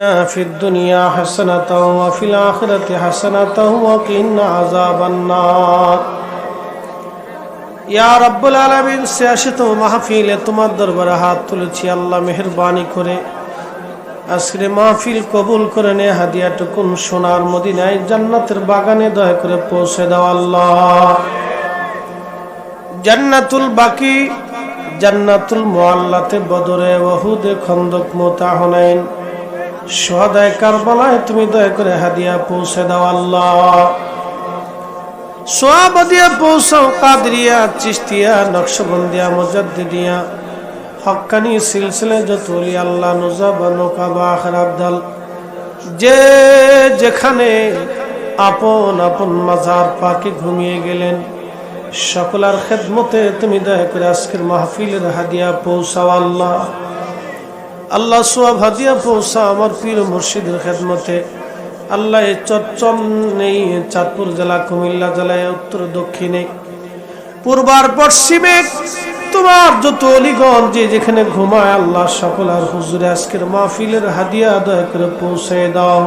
في الدنيا حسنة وفي الآخرة حسنة وقنا عذاب النار ইয়া রব্বুল আলামিন শেষিত মাহফিলে তোমার দরবারে হাত তুলেছি আল্লাহ মেহরবানি করে আজকের মাহফিল কবুল করে নে হাদিয়াটুকুন সোনার মদিনায় জান্নাতের বাগানে দয়া করে পৌঁছে দাও আল্লাহ জান্নাতুল বাকি জান্নাতুল মোয়াল্লাতে বদরে ওহুদে খন্দক মোতা সোহাদায় কারবালায় তুমি দয়া করে হাদিয়া পৌঁছে দাও আল্লাহ। সোয়াব দিয়া পৌঁছাও, কাদরিয়া চিস্তিয়া নকশবন্দিয়া, মজাদ্দিদিয়া, হক্কানি সিলসিলে যত আল্লাহ নুজাবা, নোকাবা আখর আবদাল যে যেখানে আপন আপন মাজার পাকে ঘুমিয়ে গেলেন, সকলার খেদমতে তুমি দয়া করে আজকের মাহফিলের হাদিয়া পৌঁছাও আল্লাহ। আল্লাহ সোয়াব হাদিয়া পৌঁছা আমার পীর মুর্শিদের খেদমতে। আল্লাহ এই চটচম নেই, চাঁদপুর জেলা, কুমিল্লা জেলায়, উত্তর, দক্ষিণে। পূর্বার, পশ্চিমে তোমার যত অলিগঞ্জ, যে যেখানে ঘুমায় আল্লাহ সকল আর হুজুরে আজকের মাহফিলের হাদিয়া দয়া করে পৌঁছে দাও।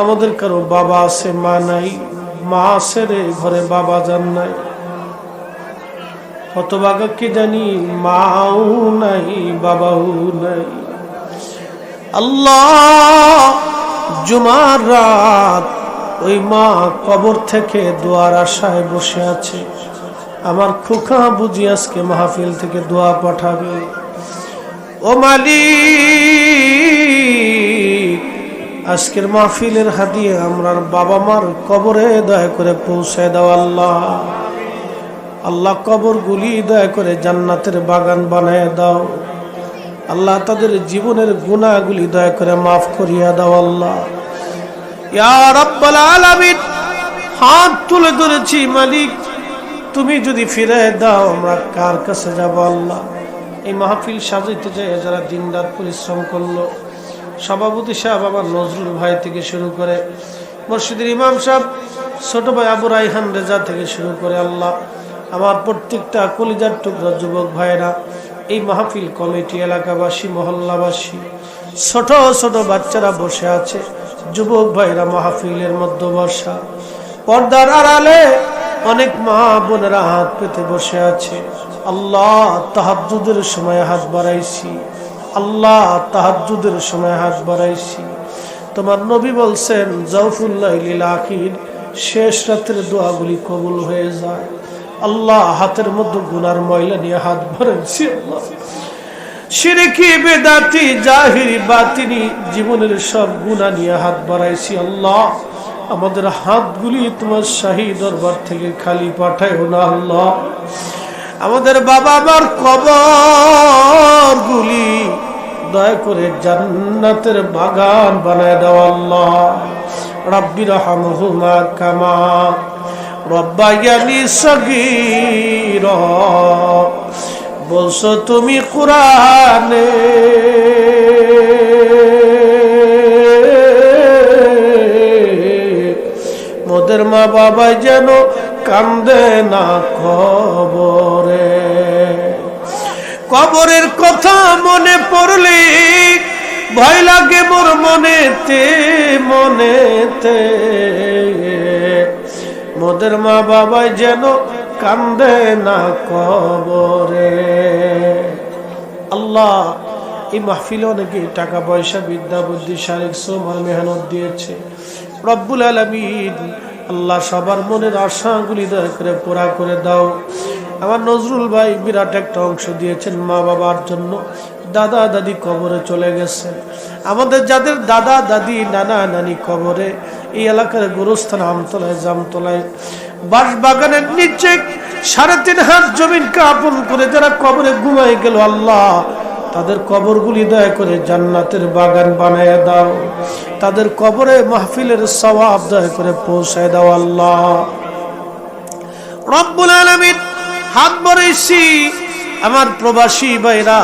আমাদের কারও বাবা আছে, মা নাই, মা আছে রে, ঘরে বাবা যান নাই। হতবাগা কি জানি? মাও নাই, বাবাও নাই। আল্লাহ জুমার রাত ওই মা কবর থেকে দোয়ার আশায় বসে আছে। আমার খোকা বুঝি আজকে মাহফিল থেকে দোয়া পাঠাবে। ও মালিক, আজকের মাহফিলের হাদিয়ে আমরার বাবা মার কবরে দয়া করে পৌঁছে দাও আল্লাহ। আল্লাহ কবর গুলি দয়া করে জান্নাতের বাগান বানায় দাও। আল্লাহ তাদের জীবনের গুণাগুলি দয়া করে মাফ করিয়া দাও আল্লাহ। হাত তুলে ধরেছি মালিক, তুমি যদি ফিরে দাও, আমরা কার কাছে যাব আল্লাহ? এই মাহফিল সাজাইতে চাই যারা দিন রাত পরিশ্রম করল, সভাপতি সাহেব আমার নজরুল ভাই থেকে শুরু করে, মসজিদের ইমাম সাহেব, ছোট ভাই আবু রাইহান রেজা থেকে শুরু করে আল্লাহ। আমার প্রত্যেকটা কলিজার টুকরা, যুবক ভাইরা এই মাহফিল কমিটি এলাকাবাসী, মহল্লাবাসী, ছোট ছোট বাচ্চারা বসে আছে, যুবক ভাইরা মাহফিলের মধ্যে বসা পর্দার আড়ালে অনেক মা বোনেরা হাত পেতে বসে আছে। আল্লাহ তাহাজুদের সময় হাত বাড়াইছি। আল্লাহ তাহাজুদের সময় হাত বাড়াইছি। তোমার নবী বলছেন জৌফুল্লাহ আখির শেষ রাতের দোয়াগুলি কবুল হয়ে যায়। আল্লাহ হাতের মধ্যে গুনার ময়লা নিয়ে হাত ভরেছি আল্লাহ। সিরেকি, বেদাতি বাতিনি, জীবনের সব গুণা নিয়ে হাত বাড়াইছি আল্লাহ। আমাদের হাতগুলি তোমার শাহী দরবার থেকে খালি পাঠায় না, আল্লাহ। আমাদের বাবা মার কবর গুলি দয়া করে জান্নাতের বাগান বানায় দাও, আল্লাহ। রাব্বির হামহুমা কামা রব্বায়ানি সগীর। বলছো তুমি কোরআনে। মোদের মা বাবা যেন কান্দে না খবরে। কবরের কথা মনে পড়লে ভয় লাগে মোর মনেতে মনেতে। মোদের মা বাবাই যেন কান্দে না কবরে। আল্লাহ এই মাহফিলে অনেকে টাকা পয়সা, বিদ্যা, বুদ্ধি, শারীরিক শ্রম আর মেহনত দিয়েছে। রব্বুল আলমিন আল্লাহ সবার মনের আশাগুলি দয়া করে পোড়া করে দাও। আমার নজরুল ভাই বিরাট একটা অংশ দিয়েছেন মা বাবার জন্য। দাদা দাদি কবরে চলে গেছেন। আমাদের যাদের দাদা দাদি, নানা নানি কবরে এই এলাকার গুরুস্থান আমতলায়, জামতলায়। বাস বাগানের নিচে সাড়ে তিন হাত জমিনকে আপন করে যারা কবরে ঘুমাই গেল, আল্লাহ, তাদের কবরগুলি দয়া করে জান্নাতের বাগান বানায় দাও। তাদের কবরে মাহফিলের সওয়াব দয়া করে পৌঁছায় দাও, আল্লাহ। রব্বুল আলামিন হাত বাড়াইছি। আমার প্রবাসী ভাইরা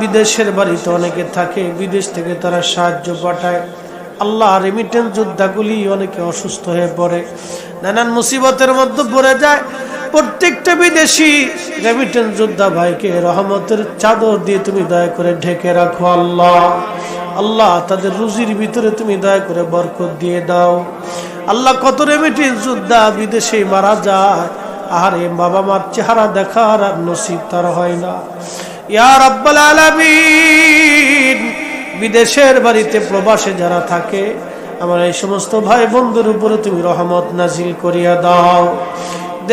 বিদেশের বাড়িতে অনেকে থাকে, বিদেশ থেকে তারা সাহায্য পাঠায়। আল্লাহ রেমিটেন্স যোদ্ধাগুলি অনেকে অসুস্থ হয়ে পড়ে। নানান মুসিবতের মধ্যে পড়ে যায়। প্রত্যেকটা বিদেশি রেমিটেন্স যোদ্ধা ভাইকে রহমতের চাদর দিয়ে তুমি দয়া করে ঢেকে রাখো আল্লাহ। আল্লাহ তাদের রুজির ভিতরে তুমি দয়া করে বরকত দিয়ে দাও। আল্লাহ কত রেমিটি যোদ্ধা বিদেশে মারা যায়। আর এ বাবা মার চেহারা দেখার আর নসিব তার হয় না। ইয়া রাব্বাল আলামিন! বিদেশের বাড়িতে প্রবাসে যারা থাকে, আমার এই সমস্ত ভাই বন্ধুর উপরে তুমি রহমত নাজিল করিয়া দাও।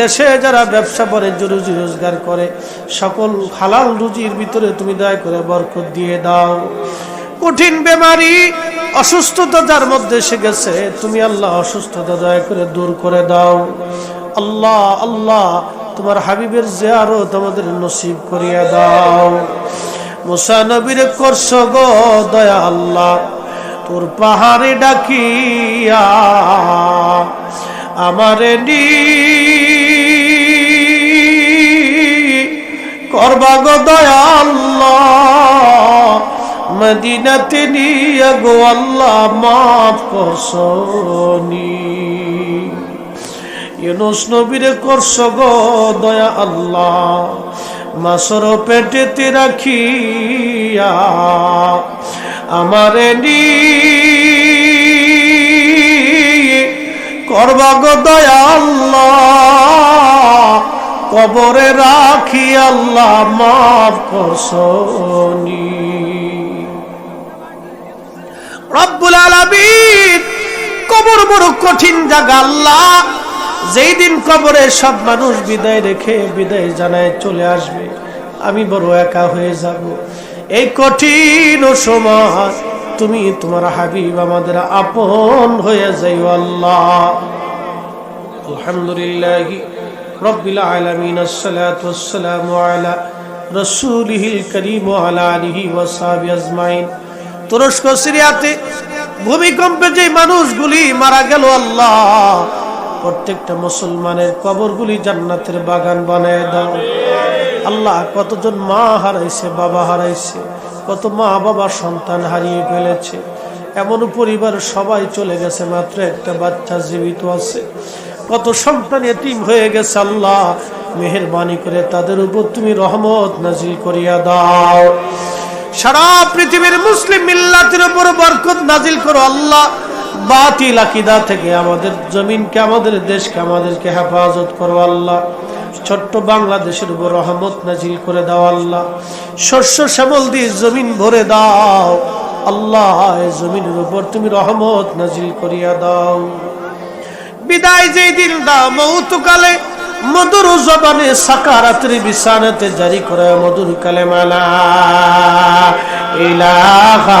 দেশে যারা ব্যবসা বাণিজ্য রুজি রোজগার করে, সকল হালাল রুজির ভিতরে তুমি দয়া করে বরকত দিয়ে দাও। কঠিন বেমারি, অসুস্থতা যার মধ্যে এসে গেছে, তুমি আল্লাহ অসুস্থতা দয়া করে দূর করে দাও। আল্লাহ আল্লাহ, তোমার হাবিবের জিয়ারত আমাদের নসিব করিয়া দাও। মুসা নবীর করছ গো দয়া আল্লাহ, তোর পাহাড়ে ডাকিয়া আমারে নি করবা গো দয়া আল্লাহ, মদিনাতে নিয়ে গো আল্লাহ মাফ করছনি ইউনুস নবীরে করছ গো দয়া আল্লাহ। মাসর পেটেতে রাখিয়া আমারে নি করবা গো দয়া আল্লাহ কবরে রাখি আল্লাহ, মাফ করছনি রব্বুল আলামিন কবর বড় কঠিন জায়গা আল্লাহ যেই দিন কবরে সব মানুষ বিদায় রেখে বিদায় জানায় চলে আসবে, আমি বড় একা হয়ে যাব। এই কঠিন সময় তুমি তোমার হাবিব আমাদের আপন হয়ে যাইও আল্লাহ। আলহামদুলিল্লাহ রব্বিল আলামিন, আসসালাতু ওয়াসসালামু আলা রাসূলিহিল কারীম আলা আলিহি ওয়া আজমাইন। তুরস্ক, সিরিয়াতে ভূমিকম্পে যে মানুষগুলি মারা গেল আল্লাহ প্রত্যেকটা মুসলমানের কবরগুলি জান্নাতের বাগান বানায় দাও। আল্লাহ কতজন মা হারাইছে, বাবা হারাইছে, কত মা বাবা সন্তান হারিয়ে ফেলেছে। এমন পরিবার সবাই চলে গেছে, মাত্র একটা বাচ্চা জীবিত আছে। কত সন্তান এতিম হয়ে গেছে, আল্লাহ মেহরবানি করে তাদের উপর তুমি রহমত নাজিল করিয়া দাও। সারা পৃথিবীর মুসলিম মিল্লাতের উপর বরকত নাজিল করো, আল্লাহ। বাতিল আকিদা থেকে আমাদের জমিনকে, আমাদের দেশকে, আমাদেরকে হেফাজত করো আল্লাহ। ছোট্ট বাংলাদেশের উপর রহমত নাজিল করে দাও আল্লাহ। শস্য শ্যামল দিয়ে জমিন ভরে দাও। আল্লাহ জমিনের উপর তুমি রহমত নাজিল করিয়া দাও। বিদায় যেই দিন দাও মৌতকালে, মধুর জবানে সাকারাতের বিছানাতে জারি করে মধুর কালেমালা। ইলাহা